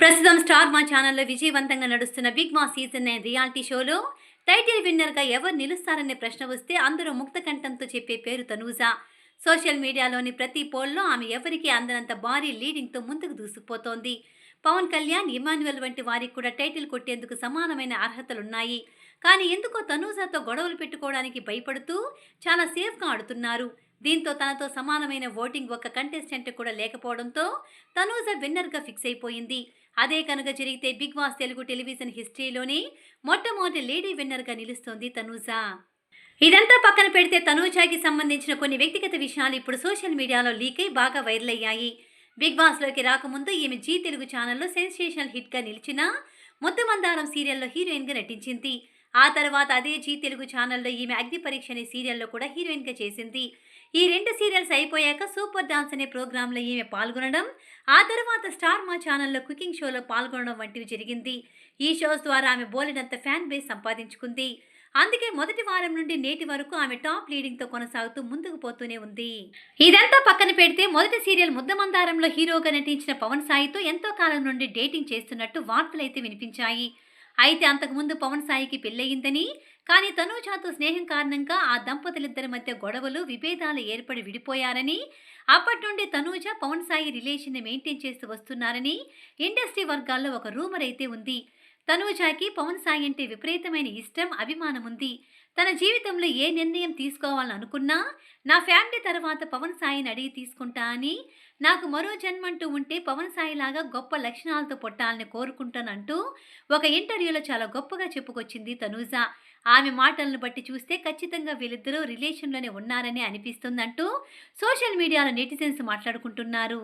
ప్రస్తుతం స్టార్ మా ఛానల్లో విజయవంతంగా నడుస్తున్న బిగ్ మా సీజన్ నైన్ రియాలిటీ షోలో టైటిల్ విన్నర్గా ఎవరు నిలుస్తారనే ప్రశ్న వస్తే అందరూ ముక్త కంఠంతో చెప్పే పేరు తనూజ. సోషల్ మీడియాలోని ప్రతి పోల్లో ఆమె ఎవరికి అందనంత భారీ లీడింగ్తో ముందుకు దూసుకుపోతోంది. పవన్ కళ్యాణ్ ఇమాన్యువల్ వంటి వారికి కూడా టైటిల్ కొట్టేందుకు సమానమైన అర్హతలున్నాయి. కానీ ఎందుకో తనూజాతో గొడవలు పెట్టుకోవడానికి భయపడుతూ చాలా సేఫ్గా ఆడుతున్నారు. దీంతో తనతో సమానమైన ఓటింగ్ ఒక్క కంటెస్టెంట్ కూడా లేకపోవడంతో తనూజ విన్నర్గా ఫిక్స్ అయిపోయింది. అదే కనుక జరిగితే బిగ్ బాస్ తెలుగు టెలివిజన్ హిస్టరీలోనే మొట్టమొదటి లేడీ విన్నర్గా నిలుస్తోంది తనూజ. ఇదంతా పక్కన పెడితే తనూజాకి సంబంధించిన కొన్ని వ్యక్తిగత విషయాలు ఇప్పుడు సోషల్ మీడియాలో లీక్ అయి బాగా వైరల్ అయ్యాయి. బిగ్ బాస్లోకి రాకముందు ఈమె జీ తెలుగు ఛానల్లో సెన్సేషనల్ హిట్గా నిలిచిన ముత్తమందారం సీరియల్లో హీరోయిన్గా నటించింది. ఆ తర్వాత అదే జీ తెలుగు ఛానల్లో ఈమె అగ్ని పరీక్ష అనే సీరియల్లో కూడా హీరోయిన్గా చేసింది. ఈ రెండు సీరియల్స్ అయిపోయాక సూపర్ డాన్స్ అనే ప్రోగ్రాంలో ఈమె పాల్గొనడం ఆ తర్వాత స్టార్ మా ఛానల్లో కుకింగ్ షోలో పాల్గొనడం వంటివి జరిగింది. ఈ షోస్ ద్వారా ఆమె బోలినంత ఫ్యాన్ బేస్ సంపాదించుకుంది. అందుకే మొదటి వారం నుండి నేటి వరకు ఆమె టాప్ లీడింగ్తో కొనసాగుతూ ముందుకు పోతూనే ఉంది. ఇదంతా పక్కన పెడితే మొదటి సీరియల్ ముద్దమందారంలో హీరోగా నటించిన పవన్ సాయితో ఎంతో కాలం నుండి డేటింగ్ చేస్తున్నట్టు వార్తలైతే వినిపించాయి. అయితే అంతకుముందు పవన్ సాయికి పెళ్ళయిందని కానీ తనూజాతో స్నేహం కారణంగా ఆ దంపతులిద్దరి మధ్య గొడవలు విభేదాలు ఏర్పడి విడిపోయారని అప్పటి నుండి తనూజ పవన్ సాయి రిలేషన్ని మెయింటైన్ చేస్తూ వస్తున్నారని ఇండస్ట్రీ వర్గాల్లో ఒక రూమర్ అయితే ఉంది. తనూజాకి పవన్ సాయి అంటే విపరీతమైన ఇష్టం అభిమానం ఉంది తన జీవితంలో ఏ నిర్ణయం తీసుకోవాలని అనుకున్నా నా ఫ్యామిలీ తర్వాత పవన్ సాయిని అడిగి తీసుకుంటా అని నాకు మరో జన్మంటూ ఉంటే పవన్ సాయిలాగా గొప్ప లక్షణాలతో పుట్టాలని కోరుకుంటానంటూ ఒక ఇంటర్వ్యూలో చాలా గొప్పగా చెప్పుకొచ్చింది తనూజ. ఆమె మాటలను బట్టి చూస్తే ఖచ్చితంగా వీళ్ళిద్దరూ రిలేషన్లోనే ఉన్నారని అనిపిస్తుందంటూ సోషల్ మీడియాలో నెటిజన్స్ మాట్లాడుకుంటున్నారు.